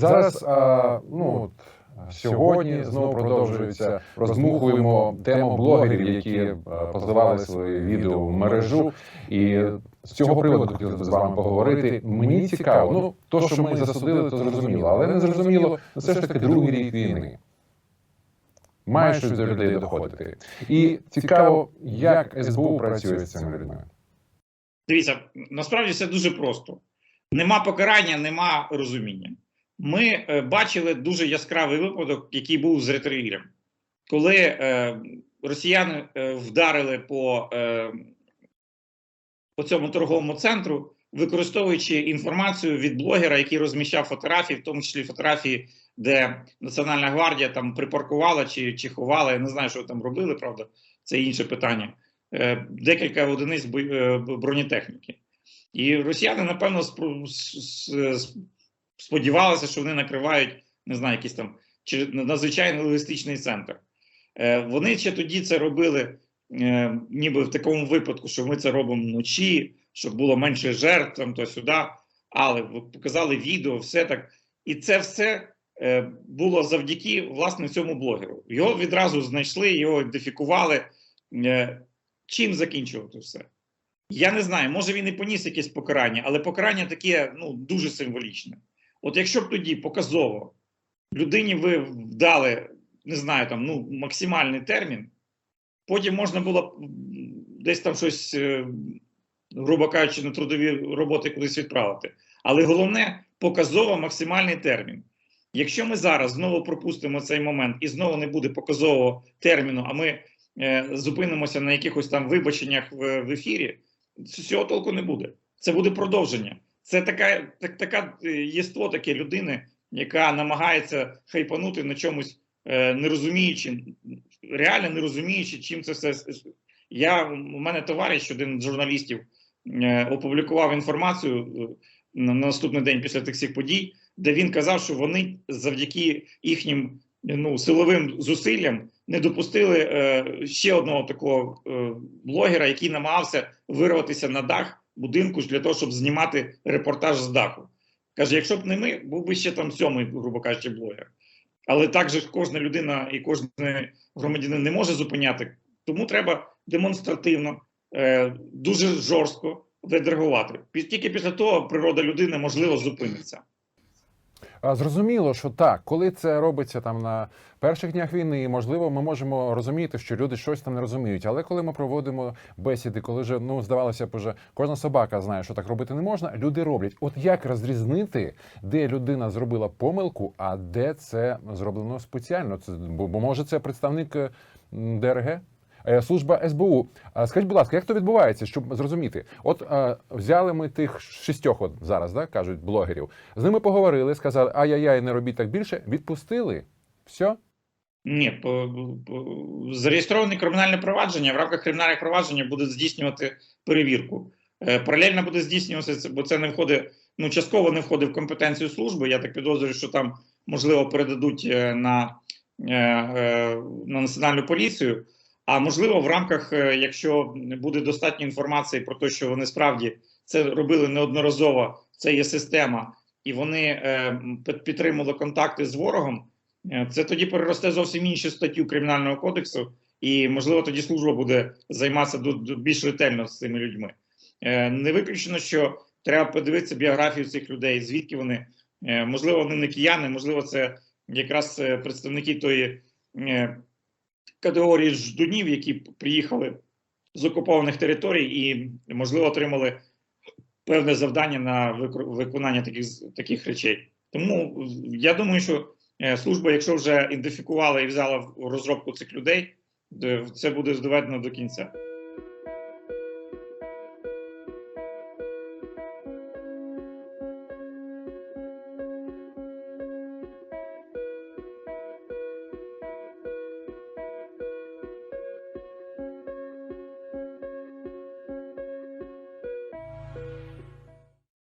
Зараз а, ну от, сьогодні знову продовжується. Роздмухуємо тему блогерів, які е, позливали свої відео в мережу. І з цього приводу хотілося б з вами поговорити. Мені цікаво. Ну то, що ми засудили, то зрозуміло, але не зрозуміло ну, все ж таки другий рік війни. Має щось до людей доходити. І цікаво, як СБУ працює з цими людьми. Дивіться, насправді все дуже просто. Нема покарання, нема розуміння. Ми е, бачили дуже яскравий випадок, який був з ретривіром. Коли е, росіяни е, вдарили по, по цьому торговому центру, використовуючи інформацію від блогера, який розміщав фотографії, в тому числі фотографії, де Національна гвардія там припаркувала чи, чи ховала. Я не знаю, що там робили, правда, це інше питання. Декілька одиниць бронетехніки. І росіяни, напевно, спро- сподівалися, що вони накривають, не знаю, якийсь там чи надзвичайний логістичний центр. Е, Вони ще тоді це робили, е, ніби в такому випадку, що ми це робимо вночі, щоб було менше жертв там то сюди. Але показали відео, все так. І це все е, було завдяки власне цьому блогеру. Його відразу знайшли, його ідентифікували. Чим закінчувати все? Я не знаю, може він і поніс якесь покарання, але покарання таке ну, дуже символічне. От якщо б тоді показово людині ви вдали, не знаю, там ну, максимальний термін, потім можна було десь там щось, е, грубо кажучи, на трудові роботи кудись відправити. Але головне показово максимальний термін. Якщо ми зараз знову пропустимо цей момент і знову не буде показового терміну, а ми е, зупинимося на якихось там вибаченнях в, в ефірі, цього толку не буде. Це буде продовження. Це така, так, така е, єство таке людини, яка намагається хайпанути на чомусь, е, не розуміючи, реально не розуміючи, чим це все. Я, у мене товариш, один з журналістів, е, опублікував інформацію е, на на наступний день після тих всіх подій, де він казав, що вони завдяки їхнім ну, силовим зусиллям не допустили е, ще одного такого е, блогера, який намагався вирватися на дах будинку для того, щоб знімати репортаж з даху. Каже: якщо б не ми, був би ще там сьомий, грубо кажучи, блогер. Але так же кожна людина і кожен громадянин не може зупиняти. Тому треба демонстративно, е, дуже жорстко відреагувати. Тільки після того природа людини можливо зупиниться. Зрозуміло, що так, коли це робиться там на перших днях війни, можливо, ми можемо розуміти, що люди щось там не розуміють. Але коли ми проводимо бесіди, коли вже ну здавалося б, уже кожна собака знає, що так робити не можна, люди роблять. От як розрізнити, де людина зробила помилку, а де це зроблено спеціально? Це бо, бо може це представник е, ДРГ? Е, Служба СБУ. А Скажіть, будь ласка, як то відбувається, щоб зрозуміти? От е, взяли ми тих шістьох, от зараз, да, кажуть, блогерів. З ними поговорили, сказали, ай-яй-яй, не робіть так більше. Відпустили. Все. Ні, по, по, зареєстроване кримінальне провадження в рамках кримінального провадження буде здійснювати перевірку. Е, паралельно буде здійснюватися, бо це не входить, ну частково не входить в компетенцію служби. Я так підозрюю, що там можливо передадуть е, на, е, е, на національну поліцію. А можливо, в рамках, е, якщо буде достатньо інформації про те, що вони справді це робили неодноразово, це є система, і вони е, під- підтримували контакти з ворогом. Е, Це тоді переросте зовсім іншу статтю кримінального кодексу, і можливо тоді служба буде займатися більш ретельно з цими людьми. Не виключено, що треба подивитися біографію цих людей, звідки вони можливо, вони не кияни, можливо, це якраз представники тої категорії ждунів, які приїхали з окупованих територій і можливо отримали певне завдання на виконання таких таких речей. Тому я думаю, що е, служба, якщо вже ідентифікувала і взяла в розробку цих людей, це буде доведено до кінця.